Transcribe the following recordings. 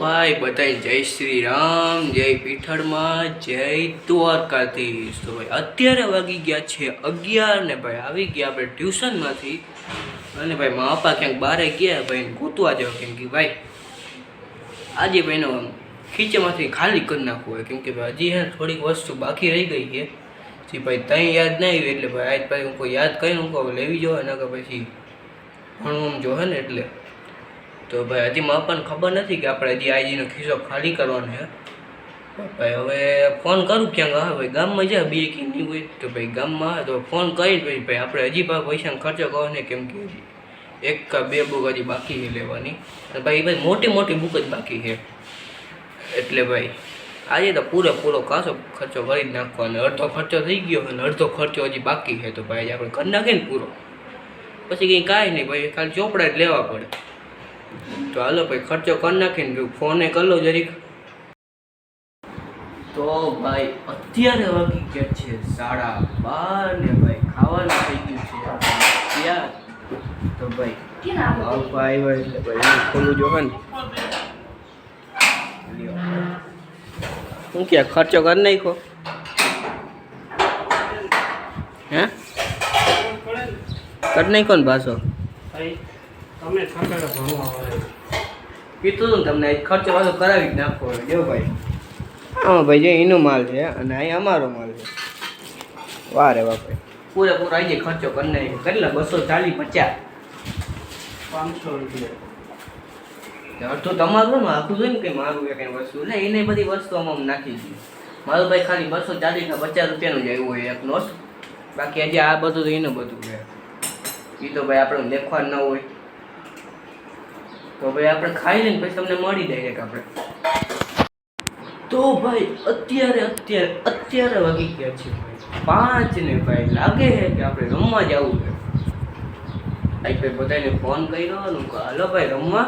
ભાઈ, બધાય જય શ્રી રામ, જય પીઠળમાં, જય દ્વારકાધીશ. તો ભાઈ, અત્યારે વાગી ગયા છે અગિયાર ને ભાઈ, આવી ગયા આપણે ટ્યુશનમાંથી. અને ભાઈ, મા પપ્પા ક્યાંક બારે ગયા, ભાઈ ગોતવા જાવ કેમ કે ભાઈ, આજે ભાઈનો ખીચામાંથી ખાલી કરી નાખવું હોય. કેમ કે ભાઈ, હજી હે થોડીક વસ્તુ બાકી રહી ગઈ છે. જે ભાઈ ત્યાં યાદ ના આવી એટલે ભાઈ, આજ ભાઈ હું કોઈ યાદ કરીને હું લેવી જોઈએ ને કે પછી ભણવું જો હે ને એટલે. તો ભાઈ, હજી મને પણ ખબર નથી કે આપણે હજી આઈજીનો ખિસ્સો ખાલી કરવાનો છે. ભાઈ, હવે ફોન કરું ક્યાંક? હવે ભાઈ, ગામમાં જાય, બે કે નહીં હોય? તો ભાઈ, ગામમાં આવે તો ફોન કરીને પછી ભાઈ, આપણે હજી પણ પૈસાનો ખર્ચો કરો ને કેમ કે હજી એક કા બે બુક હજી બાકી છે લેવાની. ભાઈ ભાઈ મોટી મોટી બુક જ બાકી છે. એટલે ભાઈ, આજે તો પૂરેપૂરો કાસો ખર્ચો કરી જ નાખવાનો. અડધો ખર્ચો થઈ ગયો અને અડધો ખર્ચો હજી બાકી છે. તો ભાઈ આપણે કરી નાખીએ ને પૂરો. પછી કંઈ કાંઈ નહીં ભાઈ ખાલી ચોપડા જ લેવા પડે. તો હાલો ભાઈ ખર્ચો કરી નાખીને ફોને કરી લો જરીક. તો ભાઈ અત્યારે વાગી ગયા છે સાડા બાર ને ભાઈ ખાવાનું થઈ ગયું છે. ત્યાં તો ભાઈ બાપા આવ્યા એટલે ભાઈ ખોલું જો ને શું કે ખર્ચો કરી નાખો હે? કરી નાખો ને પાછો? ભાઈ તમે ખરેખર ભણવા આવે કીધું હતું તમને આજ ખર્ચો પાછો કરાવી જ નાખવો હોય જો ભાઈ. હા ભાઈ જે એનો માલ છે અને અહીં અમારો માલ છે. વાહ રે વાહ ભાઈ પૂરેપૂરો આવી જાય ખર્ચો કરી નાખ્યો. કેટલા? બસો ચાલીસ પચાસ. પાંચસો રૂપિયા. અડધું તમારું ને આખું જોઈને કંઈ મારું કંઈ વસ્તુ એટલે એને બધી વસ્તુ આમાં નાખી દીધી. મારું ભાઈ ખાલી બસો ચાલીસ ને પચાસ રૂપિયાનું જ આવ્યું હોય એક નોટ. બાકી હજી આ બધું તો એનું બધું છે. એ તો ભાઈ આપણે લેખવા ન હોય. તો ભાઈ આપણે ખાઈ લઈને પછી તમને મળી ડાયરેક્ટ આપણે. તો ભાઈ, અત્યારે અત્યારે અત્યારે વાગી ગયા છે ભાઈ. પાંચ ને ભાઈ લાગે છે કે આપણે રમવા જવું છે. આઈ ભાઈ બધાને ફોન કર્યો અને હાલો ભાઈ, રમવા.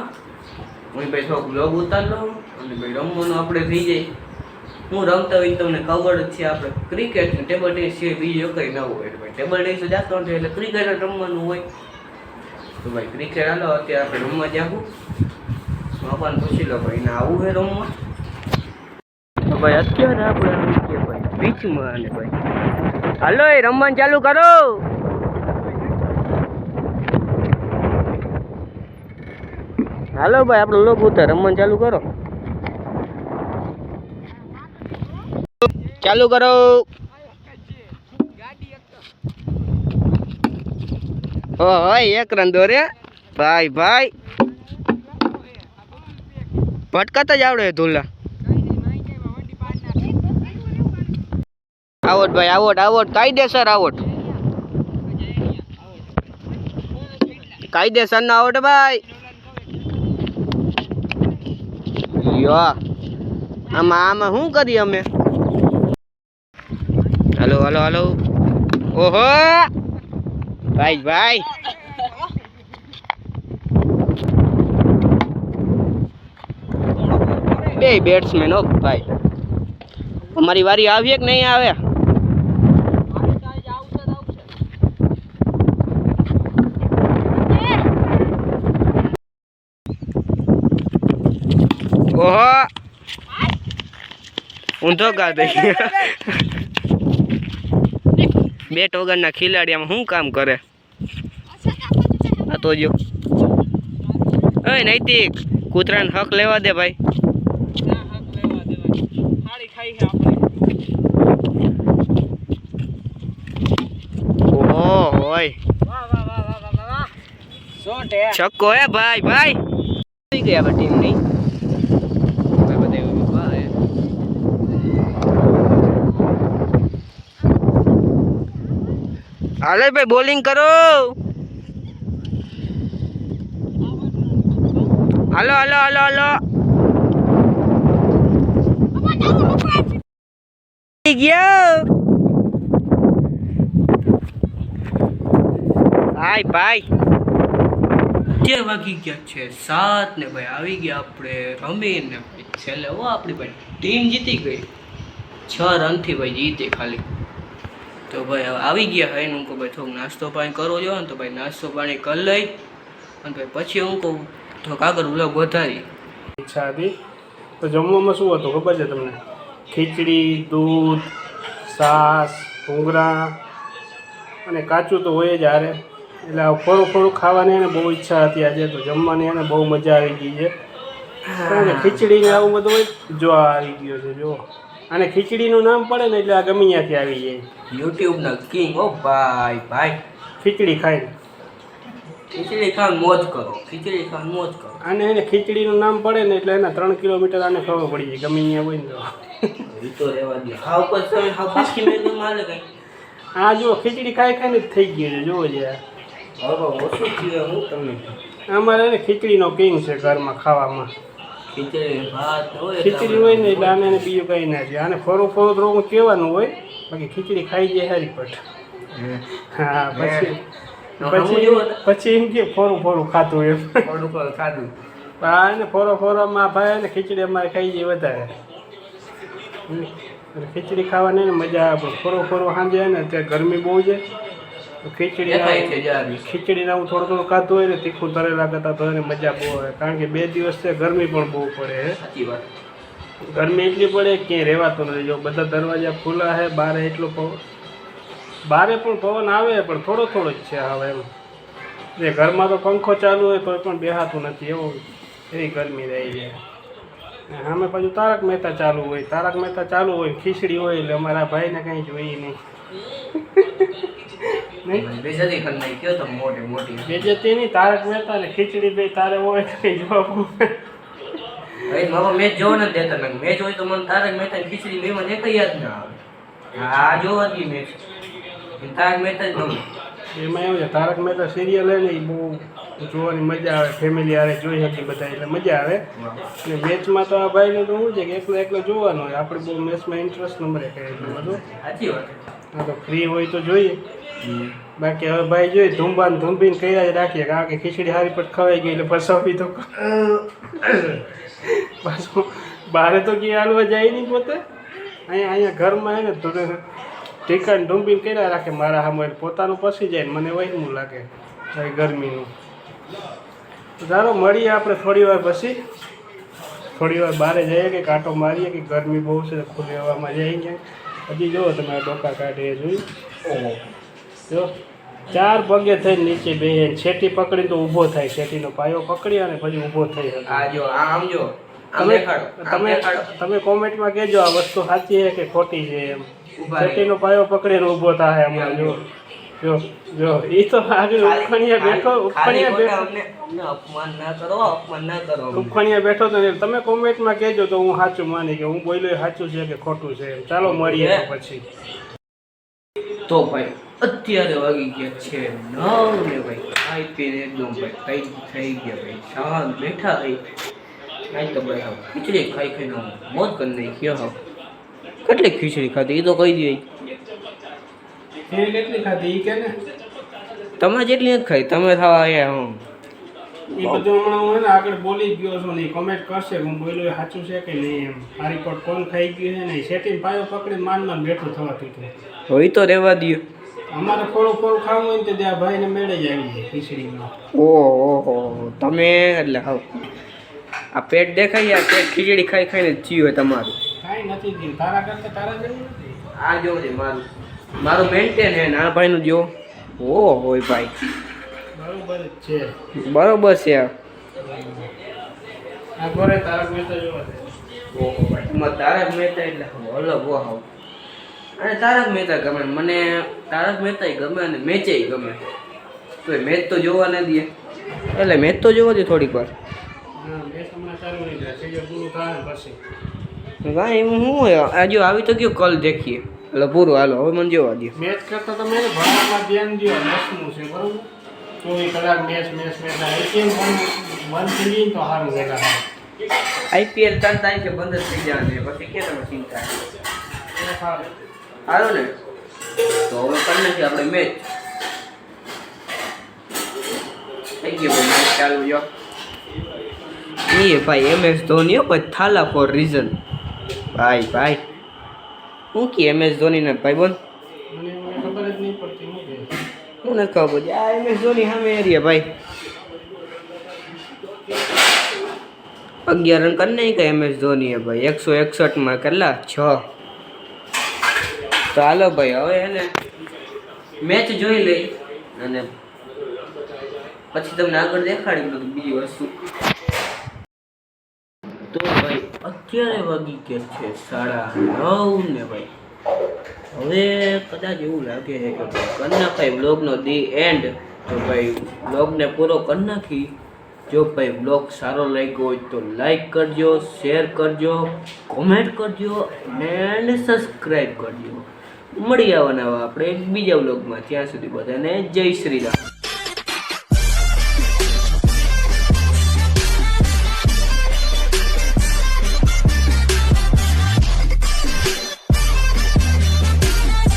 હું ભાઈ થોડોક બ્લોગ ઉતાર લઉં અને ભાઈ રમવાનું આપણે થઈ જાય. હું રમતા હોય તમને ખબર જ છે આપણે ક્રિકેટ ને ટેબલ ટેનિસ છે, બીજો કંઈ ન હોય. ભાઈ ટેબલ ટેનિસ જાતો એટલે ક્રિકેટ રમવાનું હોય. તો ભાઈ ક્રિકેટ હાલો, અત્યારે આપણે રમવા જાવું બાપાને પૂછી લો ભાઈ ને આવું છે રમવા? તો ભાઈ અત્યારે આપણે બીચમાં અને ભાઈ. હાલો, એ રમવાનું ચાલુ કરો. હાલો ભાઈ, આપણો લોક રમવાનું ચાલુ કરો. ચાલુ કરો. ઓ હોય એક રન દોરે. ભાઈ ભાઈ. ભટકાતા જ આવડે ધૂલા. આવોટ ભાઈ, આવોટ આવોટ. કાયદેસર આવોટ. કાયદેસર ના આવોટ ભાઈ. યો આમાં આમાં શું કરીએ અમે? Hello hello hello. ઓહો! ભાઈ ભાઈ. બે બેટ્સમેન હો ભાઈ. અમારી વારી આવીએ કે નહીં આવે? ઓહો. ઊંધો ગા દઈ. બેટ વગરના ખિલાડીયામાં શું કામ કરે? આ તો જો. ઓય નૈતિક કૂતરાને હક લેવા દે ભાઈ. થાળી ખાઈ છે આપણે ઓહો હોય. વાહ વાહ વાહ વાહ વાહ વાહ વાહ સો ટે છક્કો હે ભાઈ ભાઈ. થઈ ગઈ આપણે ટીમની. ભાઈ બધા એવું ઊભા હે. હાલે ભાઈ બોલિંગ કરો. હાલો હાલો હાલો હાલો ગયો ભાઈ ભાઈ વાગી ગયા છે સાત ને ભાઈ આવી ગયા આપણે રમીને છેલ્લે હો આપણી ભાઈ ટીમ જીતી ગઈ. છ રનથી ભાઈ જીતી ખાલી. તો ભાઈ આવી ગયા ને હું કહું થોડુંક નાસ્તો પાણી કરવો જોઈએ ને તો ભાઈ નાસ્તો પાણી કરી લઈ અને ભાઈ પછી હું કહું થોડુંક કાગળ વ્લોગ વધારી. ઈચ્છા હતી. તો જમવામાં શું હતું ખબર છે તમને? ખીચડી દૂધ સાસ ભૂંગળા અને કાચું તો હોય જ હારે. એટલે આ ફળું ફળું ખાવાની એને બહુ ઈચ્છા હતી આજે. તો જમવાની એને બહુ મજા આવી ગઈ છે. અને ખીચડી ને આવું બધું હોય જો આવી ગયો છે જો અને ખીચડીનું નામ પડે ને એટલે આ ગમે ત્યાંથી આવી જાય. યુટ્યુબના કિંગ ઓ ભાઈ ભાઈ. ખીચડી ખાઈને. ખીચડી ખાવ મોજ કરો ખીચડી ખાવ મોજ કરો. અને એને ખીચડીનું નામ પડે ને એટલે એના ત્રણ કિલોમીટર આને ખબર પડી જાય ગમે અહીંયા હોય ને તો. એ તો રહેવા દે. હાવ પર તમે હાવ બાકી મેં માલે કઈ? આ જો ખીચડી ખાઈ ખાઈને થઈ ગયું છે જોવો જે. ઓછું થયું હું તમને. અમારે એને ખીચડીનો કિંગ છે ઘરમાં ખાવામાં. ખીચડી ભાત હોય ખીચડી હોય ને એટલે આને બીજું કંઈ ના છે. આને ફરું ફરું તો હું કહેવાનું હોય બાકી ખીચડી ખાઈ જાય હારી પટ. હા પછી. પછી પછી એમ કે ફોરું ફોરું ખાતું એમ. ફોરું ખાધું. આ એને ફોરો ફોરોમાં ભાઈ ને ખીચડી અમારે ખાઈ જાય વધારે. ખીચડી ખાવાની ને મજા આવે પણ ફોરો ફોરો સાંજે ને ત્યાં ગરમી બહુ છે. ખીચડી ખીચડીને આવું થોડું થોડું ખાતું હોય ને તીખું તરેલા કરતા તો એને મજા બહુ આવે. કારણ કે બે દિવસ છે ગરમી પણ બહુ પડે ગરમી એટલી પડે કે ક્યાંય રહેવાતું નથી. જો બધા દરવાજા ખુલ્લા છે બહાર એટલો બારે પણ પવન આવે પણ થોડો થોડો જ છે હવે એમ. જે ઘરમાં તો પંખો ચાલુ હોય તો પણ બેહાતું નથી. એવું એવી ગરમી રહી છે. સામે પાછું તારક મહેતા ચાલુ હોય. તારક મહેતા ચાલુ હોય ખીચડી હોય એટલે અમારા ભાઈને કંઈ જોઈએ નહીં. નહીં? બેસાડી કરી નાખી કયો તમે મોટી મોટી બે જતી નહીં તારક મહેતા ને ખીચડી બે તારે હોય કંઈ જોવા ભાઈ મેચ જોવા નથી દેતા. મેચ હોય તો મને તારક મહેતા ખીચડી મને એક યાદ ના આવે. આ જોવા મેચ તારક મહેતા જ ગમે એમાં એવું છે તારક મહેતા સિરિયલ હે ને એ બહુ જોવાની મજા આવે ફેમિલી હારે જોઈ શકીએ બધા એટલે મજા આવે. અને મેચમાં તો આ ભાઈને તો શું છે કે એકલો એકલો જોવાનું હોય આપણે બહુ મેચમાં ઇન્ટરેસ્ટ નંબરે કહે એટલું બધું. સાચી વાત તો ફ્રી હોય તો જોઈએ. બાકી હવે ભાઈ જોઈએ ધૂમબાન ધૂમબીન કર્યા જ રાખીએ કારણ કે ખીચડી હારી પર ખવાઈ ગઈ એટલે ફસાવી તો પાછું બહાર તો ક્યાં હાલવા જાય નહીં પોતે. અહીંયા અહીંયા ઘરમાં હે ને તો ટીકા ડુંબીને કર્યા રાખે મારા સામે પોતાનું પસી જાય ને મને વહેમું લાગે ગરમીનું. ચાલો મળીએ આપણે થોડી વાર પછી. થોડી વાર બહાર જઈએ કે કાંટો મારીએ કે ગરમી બહુ છે ખુલ્લી હવામાં જઈએ હજી જુઓ તમે આ ડોકા કાઢે એ જોયું? જો ચાર પગે થઈને નીચે બે છેટી પકડીને તો ઊભો થાય છેટીનો પાયો પકડી અને પછી ઊભો થઈ જો આમ જો. તમે તમે તમે કોમેન્ટમાં કહેજો આ વસ્તુ સાચી છે કે ખોટી છે એમ. ઊભા પાયો પકડીને ઊભો થાય હમણાં જો જો જો. એ તો આગળ ઉખણિયા બેઠો ઉખણિયા બેઠો. અપમાન ના કરો અપમાન ના કરો ઉખણિયા બેઠો તો તમે કોમેન્ટમાં કહેજો તો હું સાચું માની કે હું બોલ્યો સાચું છે કે ખોટું છે ચાલો મળીએ પછી. તો ભાઈ અત્યારે વાગી ગયા છે નવ ને ભાઈ. ખાઈ પીને એકદમ ભાઈ કઈ થઈ ગયા ભાઈ. શાંત બેઠા થઈ કાંઈ તો ભાઈ ખીચડી ખાઈ ખાઈને મોજ કરી નાખી હાવ કેટલી ખીચડી ખાધી? એ તો કહી દે. કેટલી ખાધી કે ને? તમે જેટલી નથી ખાઈ તમે થવા આવ્યા હું. એ બધું હમણાં હું ને આગળ બોલી ગયો છું ને કમેન્ટ કરશે હું બોલ્યો સાચું છે કે નહીં એમ? મારી પર કોણ ખાઈ ગયું છે ને સેટિંગ પાયો પકડી માન માન થવા હતું. હોય તો રહેવા દો અમારે થોડું થોડું ખાવું હોય તો ત્યાં ભાઈને મેળે જ આવી જાય ખીચડીમાં ઓહો તમે એટલે હા આ પેટ દેખાય આ પેટ ખીચડી ખાઈ ખાઈને જ ચીયું હોય તમારું. કાંઈ નથી થયું. તારા કરતા તારા જેવું નથી આ જો છે મારું મારું મેન્ટેન હે ને ભાઈનું જો. ઓ હોય ભાઈ. બરોબર છે. બરોબર છે. આ ઘરે તારક મહેતા જોવા દે. ઓહો ભાઈ એમાં તારક મહેતા એટલે અલગ હો હાવ અને તારક મહેતા ગમે. મને તારક મહેતા ગમે અને મેચે ગમે. તો એ મેચ તો જોવા ન દે. એટલે મેચ તો જોવા દે થોડીક વાર. મેચ હમણાં ચાલુ નહીં પૂરું થાય પછી. કાંઈ એમ શું હોય? આજે આવી તો ગયો કલ દેખીએ. એટલે પૂરું હાલો હવે મને જોવા દે મેચ કરતા તમે એને ભણવામાં ધ્યાન દો દસમું છે બરોબર? ચોવીસ કલાક મેચ મેચ મેચ આઈપીએલ મન થઈ ગઈ તો સારું વેલા આઈપીએલ ત્રણ તારીખે બંધ થઈ જવાની પછી કે તમે ચિંતા? સારું. ને. તો હવે કરી નથી આપણે મેચ થઈ ગયો ભાઈ મેચ ચાલુ જો. એ ભાઈ એમ એસ ધોની ભાઈ થાલા ફોર રીઝન ભાઈ ભાઈ. હું કે એમ એસ ધોની ને ભાઈ બોલ મને મને ખબર જ નહીં પડતી હું નથી ખબર પડતી. આ એમ એસ ધોની સામે એરિયા ભાઈ. અગિયાર રન કરી નહીં કે એમ એસ ધોનીએ ભાઈ. એકસો એકસઠમાં કેટલા? છ. તો હાલો ભાઈ હવે એને મેચ જોઈ લઈ અને પછી તમને આગળ દેખાડી બધું બીજી વસ્તુ. તો ભાઈ, અત્યારે વાગી ગયા છે સાડા નવ ને ભાઈ. હવે કદાચ એવું લાગે છે કે કરી નાખાય બ્લોગનો ધી એન્ડ તો ભાઈ બ્લોગને પૂરો કરી નાખી. જો ભાઈ બ્લોગ સારો લાગ્યો હોય તો લાઈક કરજો શેર કરજો કોમેન્ટ કરજો એન્ડ સબસ્ક્રાઈબ કરજો. મળી આવવાના આપણે બીજા બ્લોગમાં ત્યાં સુધી બધાને જય શ્રી રામ.